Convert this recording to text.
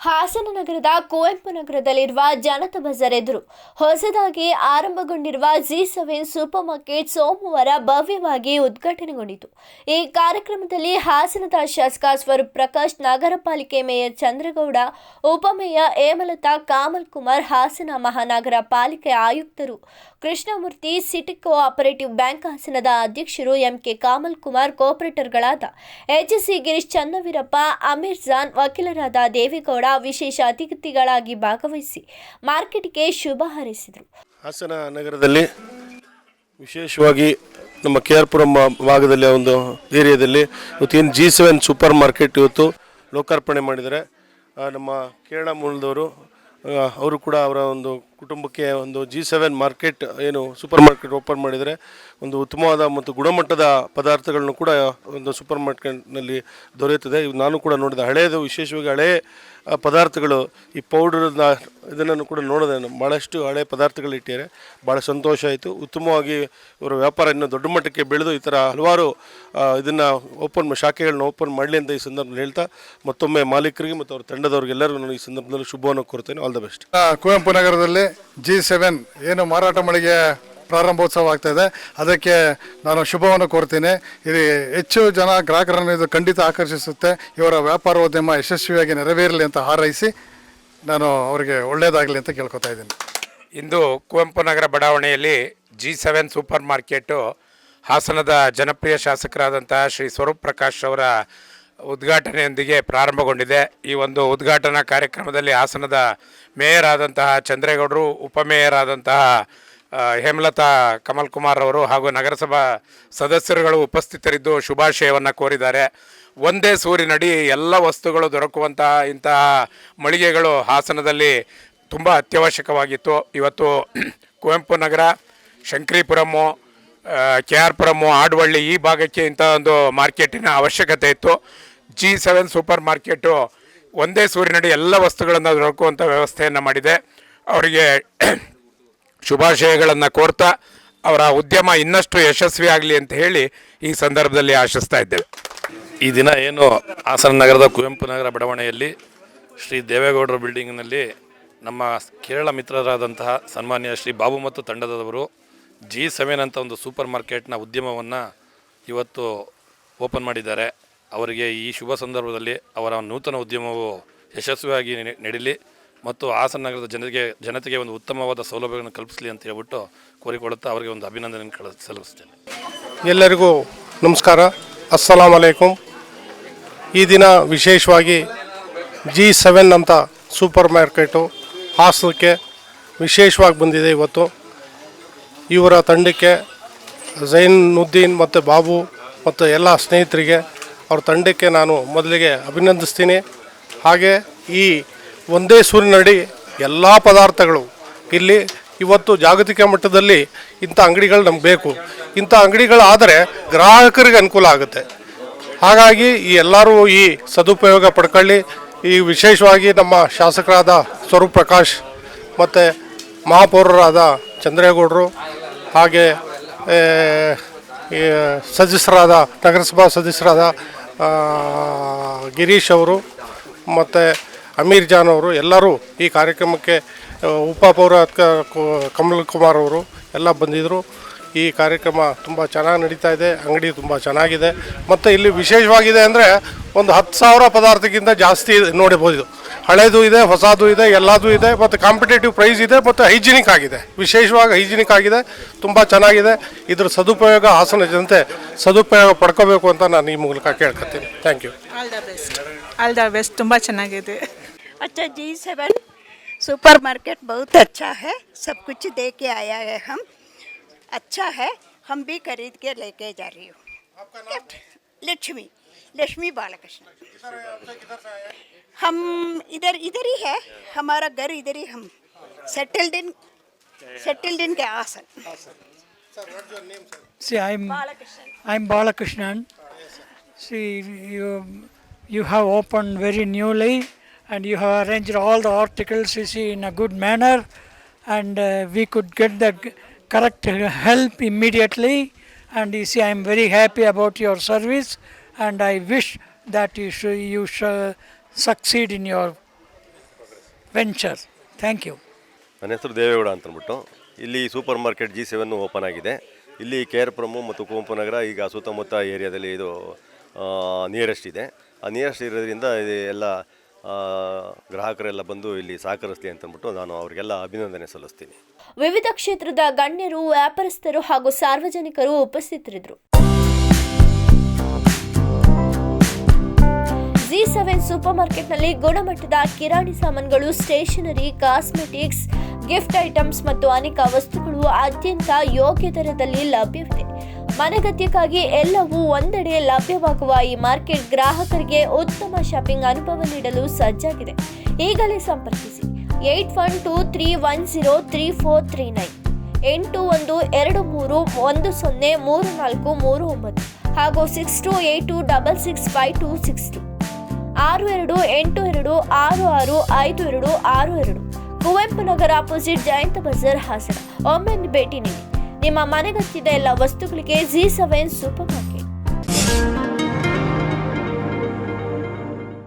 ಹಾಸನ ನಗರದ ಕುವೆಂಪು ನಗರದಲ್ಲಿರುವ ಜನತಾ ಬಜಾರ್ ಎದುರು ಹೊಸದಾಗಿ ಆರಂಭಗೊಂಡಿರುವ ಜಿ ಸೆವೆನ್ ಸೂಪರ್ ಮಾರ್ಕೆಟ್ ಸೋಮವಾರ ಭವ್ಯವಾಗಿ ಉದ್ಘಾಟನೆಗೊಂಡಿತು. ಈ ಕಾರ್ಯಕ್ರಮದಲ್ಲಿ ಹಾಸನದ ಶಾಸಕ ಸ್ವರೂಪ್ ಪ್ರಕಾಶ್ ನಗರ ಪಾಲಿಕೆ ಮೇಯರ್ ಚಂದ್ರಗೌಡ ಉಪಮೇಯರ್ ಹೇಮಲತಾ, ಕಾಮಲ್ ಕುಮಾರ್, ಹಾಸನ ಮಹಾನಗರ ಪಾಲಿಕೆ ಆಯುಕ್ತರು, ಕೃಷ್ಣಮೂರ್ತಿ ಸಿಟಿ ಕೋಆಪರೇಟಿವ್ ಬ್ಯಾಂಕ್ ಹಾಸನದ ಅಧ್ಯಕ್ಷರು ಎಂಕೆ ಕಾಮಲ್ ಕುಮಾರ್, ಕೋಆಪರೇಟರ್ಗಳಾದ ಎಚ್ಎಸ್ಸಿ ಗಿರೀಶ್ ಚನ್ನವೀರಪ್ಪ, ಅಮೀರ್ ಜಾನ್, ವಕೀಲರಾದ ದೇವೇಗೌಡ ವಿಶೇಷ ಅತಿಥಿಗಳಾಗಿ ಭಾಗವಹಿಸಿ ಮಾರ್ಕೆಟ್ಗೆ ಶುಭ ಹಾರೈಸಿದರು. ಹಾಸನ ನಗರದಲ್ಲಿ ವಿಶೇಷವಾಗಿ ನಮ್ಮ ಕೆ ಆರ್ ಪುರಂ ಭಾಗದಲ್ಲಿ ಒಂದು ಏರಿಯಾದಲ್ಲಿ ಇವತ್ತು ಏನು ಜಿ ಸೆವೆನ್ ಸೂಪರ್ ಮಾರ್ಕೆಟ್ ಇವತ್ತು ಲೋಕಾರ್ಪಣೆ ಮಾಡಿದ್ದಾರೆ. ನಮ್ಮ ಕೇರಳ ಮೂಲದವರು ಅವರು ಕೂಡ ಅವರ ಒಂದು ಕುಟುಂಬಕ್ಕೆ ಒಂದು ಜಿ ಸೆವೆನ್ ಮಾರ್ಕೆಟ್ ಏನು ಸೂಪರ್ ಮಾರ್ಕೆಟ್ ಓಪನ್ ಮಾಡಿದರೆ ಒಂದು ಉತ್ತಮವಾದ ಮತ್ತು ಗುಣಮಟ್ಟದ ಪದಾರ್ಥಗಳನ್ನು ಕೂಡ ಒಂದು ಸೂಪರ್ ಮಾರ್ಕೆಟ್ನಲ್ಲಿ ದೊರೆಯುತ್ತದೆ. ಇವು ನಾನು ಕೂಡ ನೋಡಿದೆ ಹಳೆಯದು ವಿಶೇಷವಾಗಿ ಹಳೆ ಆ, ಪದಾರ್ಥಗಳು ಈ ಪೌಡರ್ ಇದನ್ನು ಕೂಡ ನೋಡಿದೆ. ಭಾಳಷ್ಟು ಹಳೆ ಪದಾರ್ಥಗಳು ಇಟ್ಟಿದ್ದಾರೆ. ಭಾಳ ಸಂತೋಷ ಆಯಿತು. ಉತ್ತಮವಾಗಿ ಇವರ ವ್ಯಾಪಾರ ಇನ್ನೂ ದೊಡ್ಡ ಮಟ್ಟಕ್ಕೆ ಬೆಳೆದು ಈ ಥರ ಹಲವಾರು ಇದನ್ನು ಓಪನ್ ಶಾಖೆಗಳನ್ನ ಓಪನ್ ಮಾಡಲಿ ಅಂತ ಈ ಸಂದರ್ಭದಲ್ಲಿ ಹೇಳ್ತಾ ಮತ್ತೊಮ್ಮೆ ಮಾಲೀಕರಿಗೆ ಮತ್ತು ಅವ್ರ ತಂಡದವ್ರಿಗೆಲ್ಲರಿಗೂ ನಾನು ಈ ಸಂದರ್ಭದಲ್ಲಿ ಶುಭವನ್ನು ಕೋರ್ತೇನೆ ಆಲ್ ದ ಬೆಸ್ಟ್ ಕುವೆಂಪು ನಗರದಲ್ಲಿ ಜಿ ಸೆವೆನ್ ಏನು ಮಾರಾಟ ಮಳಿಗೆ ಪ್ರಾರಂಭೋತ್ಸವ ಆಗ್ತಾ ಇದೆ. ಅದಕ್ಕೆ ನಾನು ಶುಭವನ್ನು ಕೋರ್ತೀನಿ. ಇದು ಹೆಚ್ಚು ಜನ ಗ್ರಾಹಕರನ್ನು ಇದು ಖಂಡಿತ ಆಕರ್ಷಿಸುತ್ತೆ. ಇವರ ವ್ಯಾಪಾರೋದ್ಯಮ ಯಶಸ್ವಿಯಾಗಿ ನೆರವೇರಲಿ ಅಂತ ಹಾರೈಸಿ ನಾನು ಅವರಿಗೆ ಒಳ್ಳೆಯದಾಗಲಿ ಅಂತ ಕೇಳ್ಕೊತಾ ಇದ್ದೀನಿ. ಇಂದು ಕುವೆಂಪು ನಗರ ಬಡಾವಣೆಯಲ್ಲಿ ಜಿ ಸೆವೆನ್ ಸೂಪರ್ ಮಾರ್ಕೆಟು ಹಾಸನದ ಜನಪ್ರಿಯ ಶಾಸಕರಾದಂತಹ ಶ್ರೀ ಸ್ವರೂಪ್ ಪ್ರಕಾಶ್ ಅವರ ಉದ್ಘಾಟನೆಯೊಂದಿಗೆ ಪ್ರಾರಂಭಗೊಂಡಿದೆ. ಈ ಒಂದು ಉದ್ಘಾಟನಾ ಕಾರ್ಯಕ್ರಮದಲ್ಲಿ ಹಾಸನದ ಮೇಯರ್ ಆದಂತಹ ಚಂದ್ರೇಗೌಡರು ಉಪಮೇಯರ್ ಆದಂತಹ ಹೇಮಲತಾ ಕಮಲ್ ಕುಮಾರ್ ಅವರು ಹಾಗೂ ನಗರಸಭಾ ಸದಸ್ಯರುಗಳು ಉಪಸ್ಥಿತರಿದ್ದು ಶುಭಾಶಯವನ್ನು ಕೋರಿದ್ದಾರೆ. ಒಂದೇ ಸೂರಿನಡಿ ಎಲ್ಲ ವಸ್ತುಗಳು ದೊರಕುವಂತಹ ಇಂತಹ ಮಳಿಗೆಗಳು ಹಾಸನದಲ್ಲಿ ತುಂಬ ಅತ್ಯವಶ್ಯಕವಾಗಿತ್ತು. ಇವತ್ತು ಕುವೆಂಪು ನಗರ ಶಂಕರಿಪುರಮ್ಮು ಕೆ ಆರ್ ಪುರಮ್ಮು ಆಡುವಳ್ಳಿ ಈ ಭಾಗಕ್ಕೆ ಇಂಥ ಒಂದು ಮಾರ್ಕೆಟಿನ ಅವಶ್ಯಕತೆ ಇತ್ತು. ಜಿ ಸೆವೆನ್ ಸೂಪರ್ ಮಾರ್ಕೆಟು ಒಂದೇ ಸೂರಿನಡಿ ಎಲ್ಲ ವಸ್ತುಗಳನ್ನು ದೊರಕುವಂಥ ವ್ಯವಸ್ಥೆಯನ್ನು ಮಾಡಿದೆ. ಅವರಿಗೆ ಶುಭಾಶಯಗಳನ್ನು ಕೋರ್ತಾ ಅವರ ಉದ್ಯಮ ಇನ್ನಷ್ಟು ಯಶಸ್ವಿ ಆಗಲಿ ಅಂತ ಹೇಳಿ ಈ ಸಂದರ್ಭದಲ್ಲಿ ಆಶಿಸ್ತಾ ಇದ್ದೇವೆ. ಈ ದಿನ ಏನು ಹಾಸನ ನಗರದ ಕುವೆಂಪು ನಗರ ಬಡಾವಣೆಯಲ್ಲಿ ಶ್ರೀ ದೇವೇಗೌಡರ ಬಿಲ್ಡಿಂಗ್ನಲ್ಲಿ ನಮ್ಮ ಕೇರಳ ಮಿತ್ರರಾದಂತಹ ಸನ್ಮಾನ್ಯ ಶ್ರೀ ಬಾಬು ಮತ್ತು ತಂಡದವರು ಜಿ ಸೆವೆನ್ ಅಂತ ಒಂದು ಸೂಪರ್ ಮಾರ್ಕೆಟ್ನ ಉದ್ಯಮವನ್ನು ಇವತ್ತು ಓಪನ್ ಮಾಡಿದ್ದಾರೆ. ಅವರಿಗೆ ಈ ಶುಭ ಸಂದರ್ಭದಲ್ಲಿ ಅವರ ನೂತನ ಉದ್ಯಮವು ಯಶಸ್ವಿಯಾಗಿ ನಡೀಲಿ. ಮತ್ತು ಹಾಸನ ನಗರದ ಜನರಿಗೆ, ಜನತೆಗೆ ಒಂದು ಉತ್ತಮವಾದ ಸೌಲಭ್ಯಗಳನ್ನು ಕಲ್ಪಿಸಲಿ ಅಂತ ಹೇಳ್ಬಿಟ್ಟು ಕೋರಿಕೊಳ್ಳುತ್ತಾ ಅವರಿಗೆ ಒಂದು ಅಭಿನಂದನೆ ಕಳ ಸಲ್ಲಿಸ್ತೇನೆ ಎಲ್ಲರಿಗೂ ನಮಸ್ಕಾರ. ಅಸ್ಸಲಾಂ ಅಲೈಕುಂ. ಈ ದಿನ ವಿಶೇಷವಾಗಿ ಜಿ ಸೆವೆನ್ ಅಂತ ಸೂಪರ್ ಮಾರ್ಕೆಟು ಹಾಸನಕ್ಕೆ ವಿಶೇಷವಾಗಿ ಬಂದಿದೆ ಇವತ್ತು. ಇವರ ತಂಡಕ್ಕೆ ಜೈನುದ್ದೀನ್ ಮತ್ತು ಬಾಬು ಮತ್ತು ಎಲ್ಲ ಸ್ನೇಹಿತರಿಗೆ ಅವ್ರ ತಂಡಕ್ಕೆ ನಾನು ಮೊದಲಿಗೆ ಅಭಿನಂದಿಸ್ತೀನಿ. ಹಾಗೆ ಈ ಒಂದೇ ಸೂರಿನಡಿ ಎಲ್ಲ ಪದಾರ್ಥಗಳು. ಇಲ್ಲಿ ಇವತ್ತು ಜಾಗತಿಕ ಮಟ್ಟದಲ್ಲಿ ಇಂಥ ಅಂಗಡಿಗಳು ನಮ್ಗೆ ಬೇಕು. ಇಂಥ ಅಂಗಡಿಗಳಾದರೆ ಗ್ರಾಹಕರಿಗೆ ಅನುಕೂಲ ಆಗುತ್ತೆ. ಹಾಗಾಗಿ ಈ ಎಲ್ಲರೂ ಈ ಸದುಪಯೋಗ ಪಡ್ಕೊಳ್ಳಿ. ಈ ವಿಶೇಷವಾಗಿ ನಮ್ಮ ಶಾಸಕರಾದ ಸ್ವರೂಪ್ ಪ್ರಕಾಶ್ ಮತ್ತು ಮಹಾಪೌರರಾದ ಚಂದ್ರೇಗೌಡರು ಹಾಗೆ ಸದಸ್ಯರಾದ, ನಗರಸಭಾ ಸದಸ್ಯರಾದ ಗಿರೀಶ್ ಅವರು ಮತ್ತು ಅಮೀರ್ ಜಾನ್ ಅವರು ಎಲ್ಲರೂ ಈ ಕಾರ್ಯಕ್ರಮಕ್ಕೆ ಉಪ ಉಪಪೌರ ಕ- ಕಮಲ್ ಕುಮಾರ್ ಅವರು ಎಲ್ಲ ಬಂದಿದ್ದರು ಈ ಕಾರ್ಯಕ್ರಮ ತುಂಬ ಚೆನ್ನಾಗಿ ನಡೀತಾ ಇದೆ, ಅಂಗಡಿ ತುಂಬ ಚೆನ್ನಾಗಿದೆ. ಮತ್ತು ಇಲ್ಲಿ ವಿಶೇಷವಾಗಿದೆ ಅಂದರೆ ಒಂದು ಹತ್ತು ಸಾವಿರ ಪದಾರ್ಥಕ್ಕಿಂತ ಜಾಸ್ತಿ ನೋಡಬಹುದು ಇದು. ಹಳೇದು ಇದೆ, ಹೊಸದು ಇದೆ, ಎಲ್ಲದೂ ಇದೆ, ಮತ್ತು ಕಾಂಪಿಟೇಟಿವ್ ಪ್ರೈಸ್ ಇದೆ, ಮತ್ತು ಹೈಜಿನಿಕ್ ಆಗಿದೆ. ವಿಶೇಷವಾಗಿ ಹೈಜಿನಿಕ್ ಆಗಿದೆ, ತುಂಬ ಚೆನ್ನಾಗಿದೆ. ಇದರ ಸದುಪಯೋಗ ಹಾಸನ ಜನತೆ ಸದುಪಯೋಗ ಪಡ್ಕೋಬೇಕು ಅಂತ ನಾನು ಈ ಮೂಲಕ ಕೇಳ್ಕೊತೀನಿ thank you all the best all the best ತುಂಬ ಚೆನ್ನಾಗಿದೆ. अच्छा जी सेवन सुपर मार्केट बहुत अच्छा है। सब कुछ दे के आया है हम। अच्छा है हम भी खरीद के लेके जा रही हूँ। लक्ष्मी। लक्ष्मी बालकृष्ण। हम इधर इधर ही है। हमारा घर इधर ही हम सेटल्ड इन सेटल्ड इन के आसन। See, I'm I'm Balakrishnan. See, you you have opened very newly, and you have arranged all the articles you see in a good manner, and uh, we could get the correct help immediately. And you see, I am very happy about your service, and I wish that you should you should succeed in your venture. Thank you. ನನ್ನ ಹೆಸರು ದೇವೇಗೌಡ ಅಂತ ಅಂದ್ಬಿಟ್ಟು ಇಲ್ಲಿ super market G seven open ಆಗಿದೆ ಇಲ್ಲಿ K R ಪ್ರಮು ಮತ್ತು ಕುವೆಂಪು ನಗರ ಈಗ ಸುತ್ತಮುತ್ತ ಏರಿಯಾದಲ್ಲಿ ಇದು ನಿಯರೆಸ್ಟ್ ಇದೆ ಆ ನಿಯರೆಸ್ಟ್ ಇರೋದ್ರಿಂದ ಎಲ್ಲ ಗ್ರಾಹಕರೆಲ್ಲ ಬಂದು ಇಲ್ಲಿ ಸಹಕರಿಸಲಿ ಅಂತ ಅಂದ್ಬಿಟ್ಟು ನಾನು ಅವರಿಗೆಲ್ಲ ಅಭಿನಂದನೆ ಸಲ್ಲಿಸ್ತೀನಿ. ವಿವಿಧ ಕ್ಷೇತ್ರದ ಗಣ್ಯರು, ವ್ಯಾಪಾರಸ್ಥರು ಹಾಗೂ ಸಾರ್ವಜನಿಕರು ಉಪಸ್ಥಿತರಿದ್ದರು. ಜಿ ಸೆವೆನ್ ಸೂಪರ್ ಮಾರ್ಕೆಟ್ನಲ್ಲಿ ಗುಣಮಟ್ಟದ ಕಿರಾಣಿ ಸಾಮಾನುಗಳು, ಸ್ಟೇಷನರಿ, ಕಾಸ್ಮೆಟಿಕ್ಸ್, ಗಿಫ್ಟ್ ಐಟಮ್ಸ್ ಮತ್ತು ಅನೇಕ ವಸ್ತುಗಳು ಅತ್ಯಂತ ಯೋಗ್ಯ ದರದಲ್ಲಿ ಲಭ್ಯವಿದೆ. ಮನೆಗತ್ಯಕ್ಕಾಗಿ ಎಲ್ಲವೂ ಒಂದೆಡೆ ಲಭ್ಯವಾಗುವ ಈ ಮಾರ್ಕೆಟ್ ಗ್ರಾಹಕರಿಗೆ ಉತ್ತಮ ಶಾಪಿಂಗ್ ಅನುಭವ ನೀಡಲು ಸಜ್ಜಾಗಿದೆ. ಈಗಲೇ ಸಂಪರ್ಕಿಸಿ. Eight one two three one zero three four three nine. ಎಂಟು ಒಂದು ಎರಡು ಮೂರು ಒಂದು ಸೊನ್ನೆ ಮೂರು ನಾಲ್ಕು ಮೂರು ಒಂಬತ್ತು. ಹಾಗೂ six two eight two double six five two six two. ಆರು ಎರಡು ಎಂಟು ಎರಡು ಆರು ಆರು ಐದು ಎರಡು ಆರು ಎರಡು. ಕುವೆಂಪು ನಗರ ಅಪೋಸಿಟ್ ಜಯಂತ ಬಜಾರ್ ಹಾಸನ. ಒಮ್ಮೆ ಭೇಟಿ ನೀಡಿ. ನಿಮ್ಮ ಮನೆಗತ್ತಿದ ಎಲ್ಲ ವಸ್ತುಗಳಿಗೆ ಜಿ ಸೆವೆನ್ ಸೂಪರ್ ಮಾರ್ಕೆಟ್.